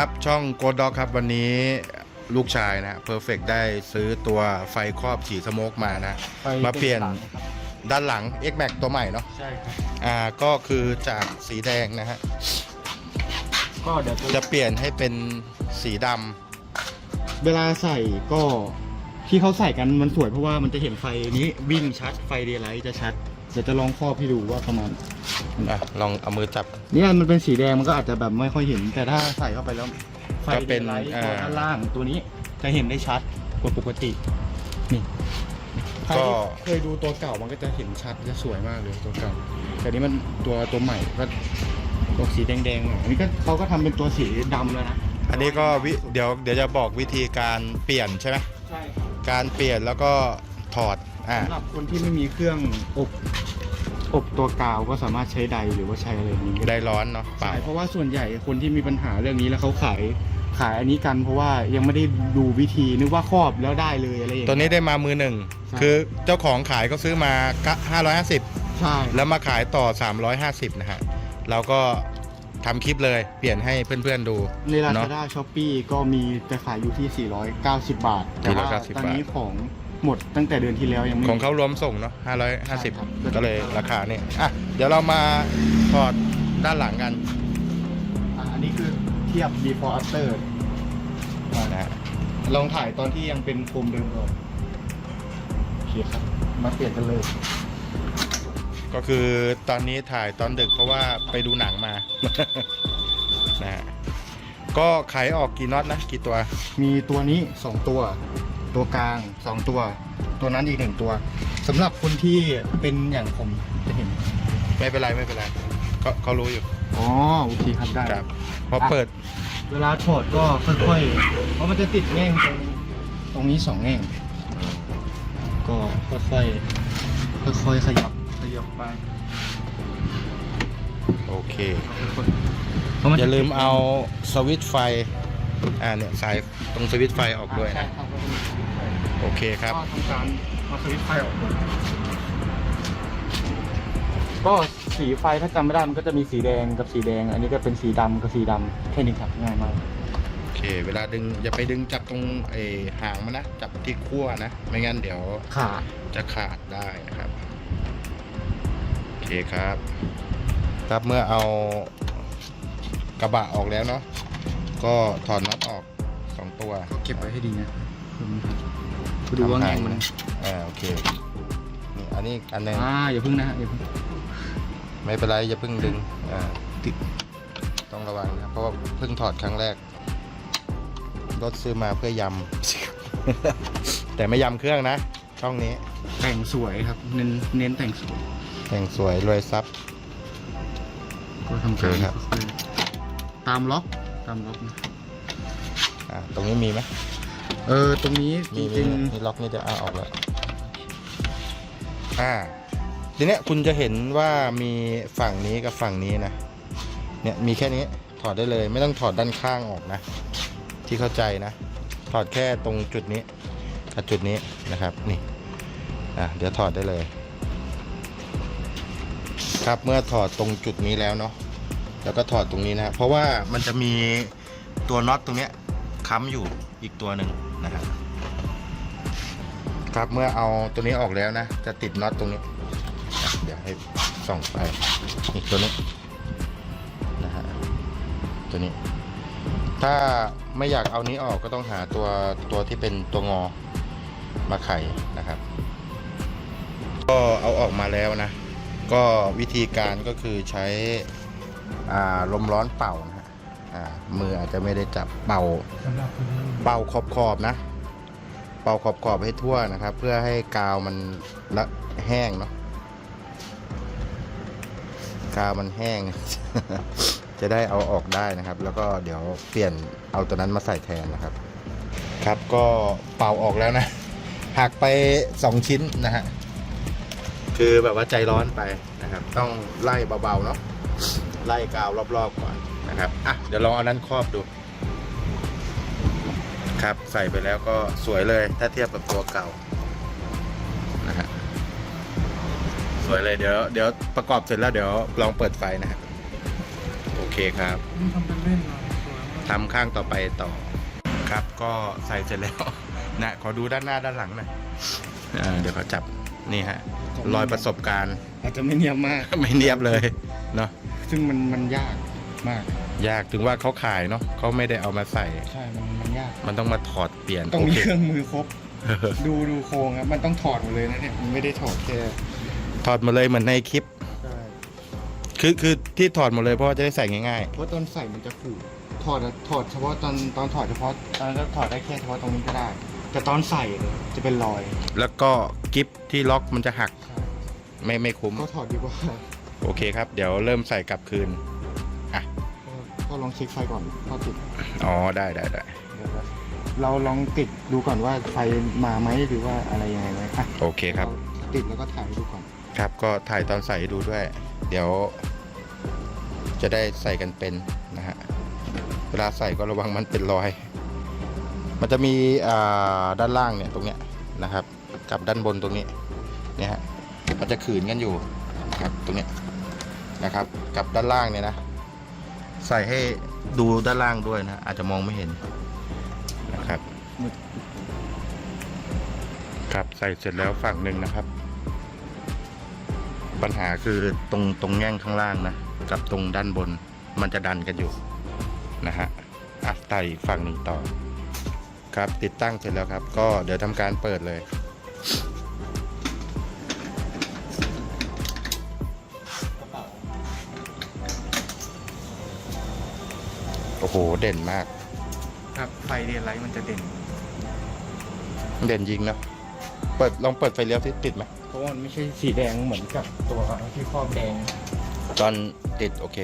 ครับช่องโกดด็อกครับวันนี้ลูกชายนะเพอร์เฟกได้ซื้อตัวไฟครอบฉีสโมกมานะ ไฟมาเปลี่ยนหลังครับด้านหลัง X Max ตัวใหม่เนาะใช่ครับ อ่าก็คือจากสีแดงนะฮะ ก็เดี๋ยวจะเปลี่ยนให้เป็นสีดเวลาใส่ก็ที่เขาใส่กันมันสวยเพราะว่ามันจะเห็นไฟนี้วิ่งชัดไฟเดย์ไลท์จะชัด เดี๋ยวจะลองครอบให้ดูว่าประมาณำ อะลองเอามือจับ เนี่ยมันเป็นสีแดงมันก็อาจจะแบบไม่ค่อยเห็น แต่ถ้าใส่เข้าไปแล้วไฟก็เดเป็นย์ไลท์อ่า ตัวด้านล่างตัวนี้จะเห็นได้ชัดกว่าปกตินี่ใครก็ ที่เคยดูตัวเก่ามันก็จะเห็นชัดจะสวยมากเลยตัวเก่า แต่นี้มันตัวตัวใหม่ก็ตัวสีแดงๆหน่อยอันนี้ก็เขาก็ทำเป็นตัวสีดำแล้วนะอันนี้ก็วิเดี๋ยวเดี๋ยวจะบอกวิธีการเปลี่ยนใช่ไหมใช่ครับการเปลี่ยนแล้วก็ถอดอ่า สำหรับคนที่ไม่มีเครื่องอบ อบตัวกาวก็สามารถใช้ใดหรือว่าใช้อะไรอย่างนี้ก็ได้ร้อนเนาะเปล่าใช่เพราะว่าส่วนใหญ่คนที่มีปัญหาเรื่องนี้แล้วเขาขายขายอันนี้กัน เพราะว่ายังไม่ได้ดูวิธีนึกว่าครอบแล้วได้เลยอะไรอย่างตัวเงี้ย นี้ได้มามือหนึ่ง ใช่ คือเจ้าของขายเขาซื้อมา550 ใช่แล้วมาขายต่อ 350 นะฮะ เราก็ทำคลิปเลยเปลี่ยนให้เพื่อนๆดูในลาเนซาอะด้าช้อปปี้ก็มีจะขายอยู่ที่ 490 บาท แต่ว่า490ตอนนี้ของ หมดตั้งแต่เดือนที่แล้วยังไม่ ของเขารวมส่งเนาะใช่ครับ550ก็เลยราคานี่อะเดี๋ยวเรามาถอดด้านหลังกันอะอันนี้คือเทียบ before after นะฮะลองถ่ายตอนที่ยังเป็นโคมเดิมก่อนโอเคครับ มาเปลี่ยนกันเลย ก็คือตอนนี้ถ่ายตอนดึกเพราะว่าไปดูหนังมา นะฮะก็ไขออกกี่น็อตนะกี่ตัว มีตัวนี้ 2 ตัว ตัวกลาง 2 ตัว ตัวนั้นอีกหนึ่งตัวสำหรับคนที่เป็นอย่างผมจะเห็นไม่เป็นไรไม่เป็นไรเขาเขารู้อยู่อ๋อโอเคครับได้ ครับพอเปิดเวลาถอดก็ค่อยๆ เพราะมันจะติดแง่งตรงตรงนี้สองแง่ง ก็ค่อยๆ ค่อยๆ ขยับ ขยับไปโอเค ค่อยๆเพราะมันอย่าลืมเอาสวิตช์ไฟ อ่าเนี่ยสายตรงสวิตช์ไฟออกด้วยใช่นะครับโอเคครับ ก็ทำการเอาสวิตช์ไฟออกก่อนก็สีไฟถ้าจำไม่ได้มันก็จะมีสีแดงกับสีแดง อันนี้ก็เป็นสีดำกับสีดำแค่นี้ครับง่ายมาก โอเค เวลาดึงอย่าไปดึงจับตรงไอ้หางมันนะ จับที่ขั้วนะ ไม่งั้นเดี๋ยวขาดจะขาดได้นะครับ โอเคครับ ครับเมื่อเอากระบะออกแล้วเนาะ ก็ถอดน็อตออกสองตัวเก็บไว้ให้ดีนะดูว่าแง่งมันอ่าโอเคนี่อันนี้อันหนึงอ่าอย่าพึ่งนะฮะอย่าพึ่งไม่เป็นไรอย่าเพิ่งดึงอ่าติดต้องระวังนะเพราะว่าเพิ่งถอดครั้งแรกรถซื้อมาเพื่อยำ แต่ไม่ยำเครื่องนะ ช่องนี้ แต่งสวยครับ เน้นเน้นแต่งสวยแต่งสวยรวยซับก็ทำการโอเคครับค่อยๆตามล็อก ตามล็อกนะอ่าตรงนี้มีไหมเออตรงนี้จมีมีริงนี่ล็อกนี่จะเอาออกแล้วอ่าทีเนี้ยคุณจะเห็นว่ามีฝั่งนี้กับฝั่งนี้นะเนี่ยมีแค่นี้ถอดได้เลยไม่ต้องถอดด้านข้างออกนะ ที่เข้าใจนะ ถอดแค่ตรงจุดนี้กับจุดนี้นะครับนี่อะเดี๋ยวถอดได้เลย ครับเมื่อถอดตรงจุดนี้แล้วเนาะ แล้วก็ถอดตรงนี้นะเพราะว่ามันจะมีตัวน็อตตรงเนี้ยค้ำอยู่อีกตัวหนึ่งนะครับครับเมื่อเอาตัวนี้ออกแล้วนะ จะติดน็อตตรงนี้ เดี๋ยวให้ส่องไปอีกตัวนี้นะฮะตัวนี้ ถ้าไม่อยากเอานี้ออกก็ต้องหาตัวตัวที่เป็นตัวงอมาไขนะครับ ก็เอาออกมาแล้วนะ ก็วิธีการก็คือใช้ ลมร้อนเป่านะฮะมืออาจจะไม่ได้จับเป่าเป่าขอบขอบๆนะ เป่าขอบขอบๆให้ทั่วนะครับ เพื่อให้กาวมันละแห้งเนาะกาวมันแห้ง จะได้เอาออกได้นะครับ แล้วก็เดี๋ยวเปลี่ยนเอาตัวนั้นมาใส่แทนนะครับ ครับก็เป่าออกแล้วนะหักไปสองชิ้นนะฮะคือแบบว่าใจร้อนไปนะครับ ต้องไล่เบาๆเนาะ ไล่กาวรอบๆก่อนนะครับอะเดี๋ยวลองเอานั้นครอบดู ครับใส่ไปแล้วก็สวยเลยถ้าเทียบกับตัวเก่านะฮะสวยเลยเดี๋ยวเดี๋ยวประกอบเสร็จแล้วเดี๋ยวลองเปิดไฟนะฮะโอเคครับทำเป็นเล่นหน่อยสวยมากทำข้างต่อไปต่อ ครับก็ใส่เสร็จแล้วนะขอดูด้านหน้าด้านหลังหน่อยอ่าเดี๋ยวเขาจับนี่ฮะรอยประสบการณ์ อาจจะไม่เนียบมาก ไม่เนียบเลยเนาะ ซึ่งมันมันยากมาก ยากถึงว่าเขาขายเนาะเขาไม่ได้เอามาใส่ ใช่มันมันยาก มันต้องมาถอดเปลี่ยนต้องโอมีเคเครื่องมือครบ ดูดูโครงครับมันต้องถอดหมดเลยนะเนี่ยมันไม่ได้ถอดแค่ถอดมาเลยเหมือนในคลิป ใช่คือคือที่ถอดหมดเลยเพราะว่าจะได้ใส่ง่ายเพราะตอนใส่มันจะผูกถอดอะถอดเฉพาะตอนตอนถอดเฉพาะตอนนั้นก็ถอดได้แค่เฉพาะตรงนี้ก็ได้ แต่ตอนใส่เลยจะเป็นรอยๆ แล้วก็กิฟที่ล็อกมันจะหักใช่ไม่ไม่คุ้มก็ถอดดีกว่า โอเคครับ เดี๋ยวเริ่มใส่กลับคืน ก็ก็ลองเช็คไฟก่อนพอติดอ๋อ ได้ได้ได้ เดี๋ยวเราลองติดดูก่อนว่าไฟมาไหมหรือว่าอะไรยังไงไหมอะโอเคครับเราติดแล้วก็ถ่ายให้ดูก่อน ครับ ก็ถ่ายตอนใส่ให้ดูด้วย เดี๋ยว จะได้ใส่กันเป็นนะฮะ เวลาใส่ก็ระวังมันเป็นรอย มันจะมีอ่าด้านล่างเนี่ยตรงเนี้ยนะครับ กับด้านบนตรงนี้ เนี่ยฮะ มันจะขืนกันอยู่นะครับตรงเนี้ย นะครับ กับด้านล่างเนี่ยนะ ใส่ให้ดูด้านล่างด้วยนะ อาจจะมองไม่เห็นนะครับครับใส่เสร็จแล้วฝั่งหนึ่งนะครับ ปัญหาคือตรงตรงแง่งข้างล่างนะ กับตรงด้านบนมันจะดันกันอยู่นะฮะอะใส่ฝั่งหนึ่งต่อ ครับติดตั้งเสร็จแล้วครับ ก็เดี๋ยวทำการเปิดเลย หเด่นมาก ครับไฟเดนไลท์มันจะเด่น เด่นยิงนะเปิดลองเปิดไฟเลี้ยวที่ติดไหมเพราะว่ามันไม่ใช่สีแดงเหมือนกับตัวที่ครอบแดง ตอนติดโอเค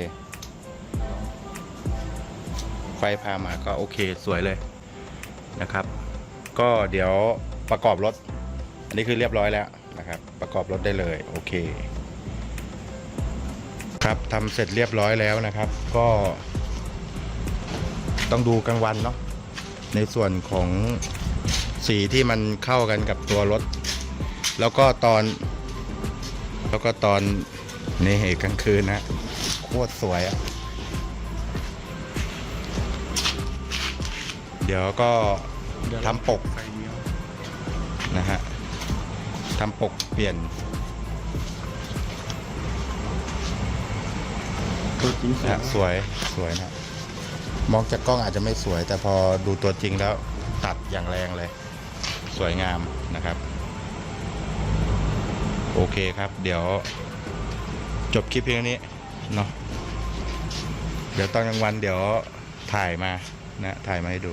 ไฟพามาก็โอเคสวยเลยนะครับ ก็เดี๋ยวประกอบรถ อันนี้คือเรียบร้อยแล้วนะครับ ประกอบรถได้เลยโอเค ครับทำเสร็จเรียบร้อยแล้วนะครับ ก็ ต้องดูกลางวันเนาะในส่วนของสีที่มันเข้ากันกับตัวรถ แล้วก็ตอน แล้วก็ตอนนี่กลางคืนนะโคตรสวยอะเดี๋ยวก็ทำปกไฟเลี้ยวนะฮะทำปกเปลี่ยนตัวจริงสวยนะฮะสวยสวยนะ มองจากกล้องอาจจะไม่สวย แต่พอดูตัวจริงแล้วตัดอย่างแรงเลย สวยงามนะครับ โอเคครับ เดี๋ยว จบคลิปเพียงเท่นี้เนาะเดี๋ยวตอนกลางวันเดี๋ยวถ่ายมานะถ่ายมาให้ดู